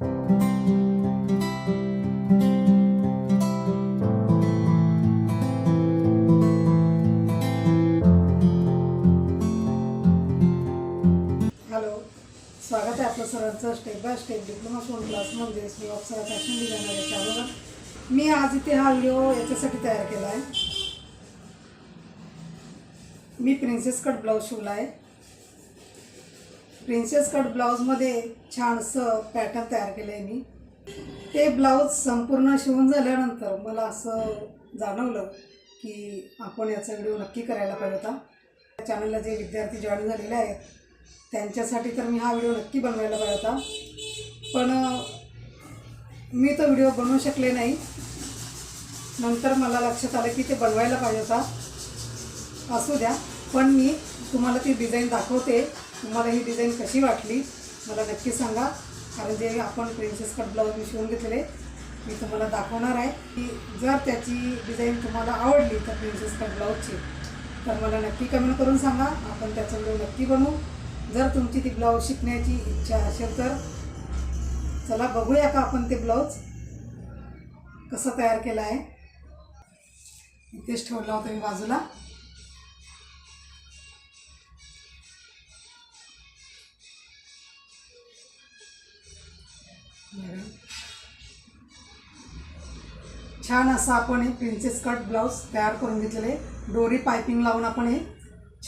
Hello स्वागत आहे आपलं सरांचं step by step. Diploma phone क्लासमध्ये श्री अप्सरा फॅशन डिझायनर या मी आज इथे हा व्हिडिओ याच्यासाठी तयार केला आहे. मी प्रिन्सेस कट ब्लाऊज शिवला आहे. प्रिन्सेस कट ब्लाऊजमध्ये छानसं पॅटर्न तयार केलं आहे मी. ते ब्लाऊज संपूर्ण शिवून झाल्यानंतर मला असं जाणवलं की आपण याचा व्हिडिओ नक्की करायला पाहिजे होता. त्या चॅनलला जे विद्यार्थी जॉईन झालेले आहेत त्यांच्यासाठी तर मी हा व्हिडिओ नक्की बनवायला पाहिजे होता. पण मी तो व्हिडिओ बनवू शकले नाही. नंतर मला लक्षात आलं की ते बनवायला पाहिजे होता. असू द्या पण मी तुम्हाला ती डिझाईन दाखवते. तुम्हाला ही डिझाईन कशी वाटली मला नक्की सांगा. कारण जे आपण प्रिन्सेस कट ब्लाऊज मी शिवून घेतलेले मी तुम्हाला दाखवणार आहे. की जर त्याची डिझाईन तुम्हाला आवडली तर प्रिन्सेस कट ब्लाऊजची तर मला नक्की कमेंट करून सांगा. आपण त्याचा व्हिडिओ नक्की बनवू. जर तुमची ती ब्लाऊज शिकण्याची इच्छा असेल तर चला बघूया का आपण ते ब्लाऊज कसं तयार केलं आहे. इथेच ठेवला होता मी बाजूला. छान असं आपण हे प्रिन्सेस कट ब्लाऊज तयार करून घेतलेले डोरी पायपिंग लावून आपण हे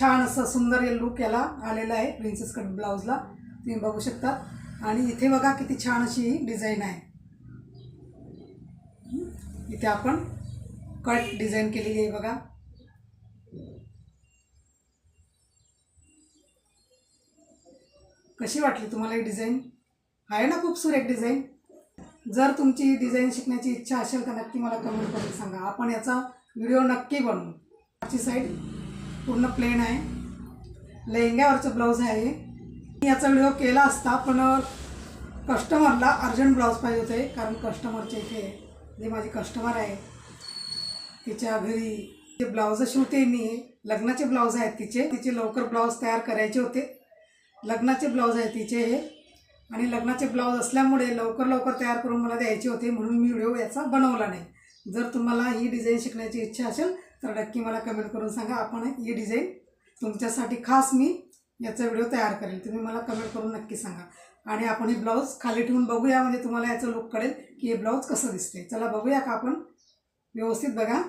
छान असं सुंदर हे लुक याला आलेलं आहे प्रिन्सेस कट ब्लाऊजला तुम्ही बघू शकता. आणि इथे बघा किती छान अशी ही डिझाईन आहे. इथे आपण कट डिझाईन केलेली आहे बघा. कशी वाटली तुम्हाला ही डिझाईन आहे ना खूप सुरेख डिझाईन जर तुमची डिझाईन शिकण्याची इच्छा असेल तर नक्की मला कमेंट करून सांगा. आपण याचा व्हिडिओ नक्की बनवू. आजची साईड पूर्ण प्लेन आहे. लेहंग्यावरचं ब्लाऊज आहे. मी याचा व्हिडिओ केला असता पण कस्टमरला अर्जंट ब्लाऊज पाहिजे होते कारण कस्टमरचे इथे जे माझे कस्टमर आहे तिच्या घरी जे ब्लाऊज शिवते मी लग्नाचे ब्लाऊज आहेत तिचे. तिचे लवकर ब्लाऊज तयार करायचे होते. लग्नाचे ब्लाऊज आहे तिचे हे. आणि लग्नाचे ब्लाऊज असल्यामुळे लवकर लवकर तयार करून मला द्यायचे होते म्हणून मी व्हिडिओ याचा बनवला नाही. जर तुम्हाला ही डिझाईन शिकण्याची इच्छा असेल तर नक्की मला कमेंट करून सांगा. आपण ही डिझाईन तुमच्यासाठी खास मी याचा व्हिडिओ तयार करेल. तुम्ही मला कमेंट करून नक्की सांगा. आणि आपण हे ब्लाऊज खाली ठेवून बघूया म्हणजे तुम्हाला याचं लुक कळेल की हे ब्लाऊज कसं दिसते चला बघूया का आपण? व्यवस्थित बघा.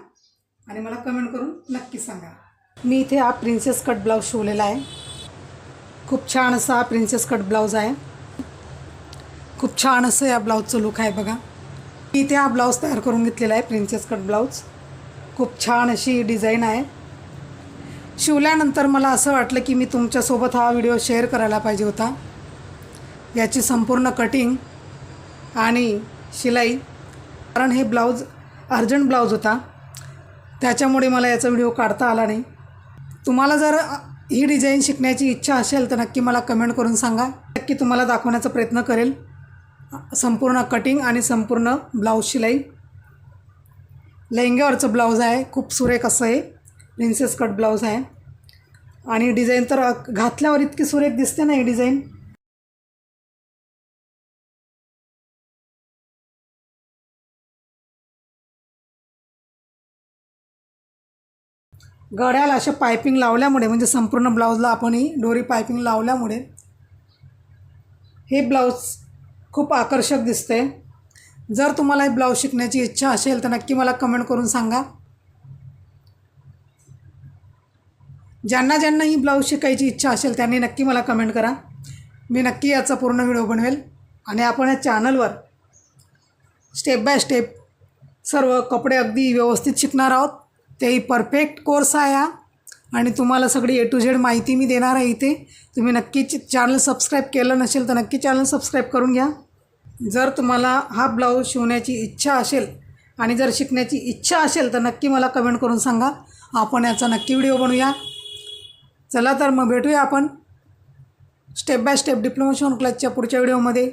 आणि मला कमेंट करून नक्की सांगा. मी इथे हा प्रिन्सेस कट ब्लाऊज शिवलेला आहे. खूप छान असा हा प्रिन्सेस कट ब्लाऊज आहे. खूप छान असं या ब्लाऊजचं लुक आहे बघा. मी इथे हा ब्लाऊज तयार करून घेतलेला आहे प्रिन्सेस कट ब्लाऊज खूप छान अशी डिझाईन आहे. शिवल्यानंतर मला असं वाटलं की मी तुमच्यासोबत हा व्हिडिओ शेअर करायला पाहिजे होता. याची संपूर्ण कटिंग आणि शिलाई कारण हे ब्लाऊज अर्जंट ब्लाऊज होता. त्याच्यामुळे मला याचा व्हिडिओ काढता आला नाही. तुम्हाला जर ही डिझाईन शिकण्याची इच्छा असेल तर नक्की मला कमेंट करून सांगा. नक्की तुम्हाला दाखवण्याचा प्रयत्न करेल. संपूर्ण कटिंग आणि संपूर्ण ब्लाऊज शिलाई. लेहंग्यावरचं ब्लाऊज आहे खूप सुरेख असं आहे प्रिन्सेस कट ब्लाऊज आहे. आणि डिझाईन तर घातल्यावर इतकी सुरेख दिसते ना ही डिझाईन. गड्याला अशा पायपिंग लावल्यामुळे म्हणजे संपूर्ण ब्लाऊजला आपण ही डोरी पायपिंग लावल्यामुळे हे ब्लाऊज खूप आकर्षक दिसते. जर तुम्हाला हे ब्लाऊज शिकण्याची इच्छा असेल तर नक्की मला कमेंट करून सांगा. ज्यांना ज्यांना ही ब्लाऊज शिकायची इच्छा असेल त्यांनी नक्की मला कमेंट करा. मी नक्की याचा पूर्ण व्हिडिओ बनवेल आणि आपण या चॅनलवर स्टेप बाय स्टेप सर्व कपडे अगदी व्यवस्थित शिकणार आहोत. तेही परफेक्ट कोर्स आहे हा. आणि तुम्हाला सगळी ए टू झेड माहिती मी देणार आहे इथे. तुम्ही नक्की चॅनल सबस्क्राईब केलं नसेल तर नक्की चॅनल सबस्क्राईब करून घ्या. जर तुम्हाला हा ब्लाऊज शिवण्याची इच्छा असेल आणि जर शिकण्याची इच्छा असेल तर नक्की मला कमेंट करून सांगा. आपण याचा नक्की व्हिडिओ बनवूया. चला तर मग भेटूया आपण. स्टेप बाय स्टेप डिप्लोमा शिवण क्लासच्या पुढच्या व्हिडिओमध्ये.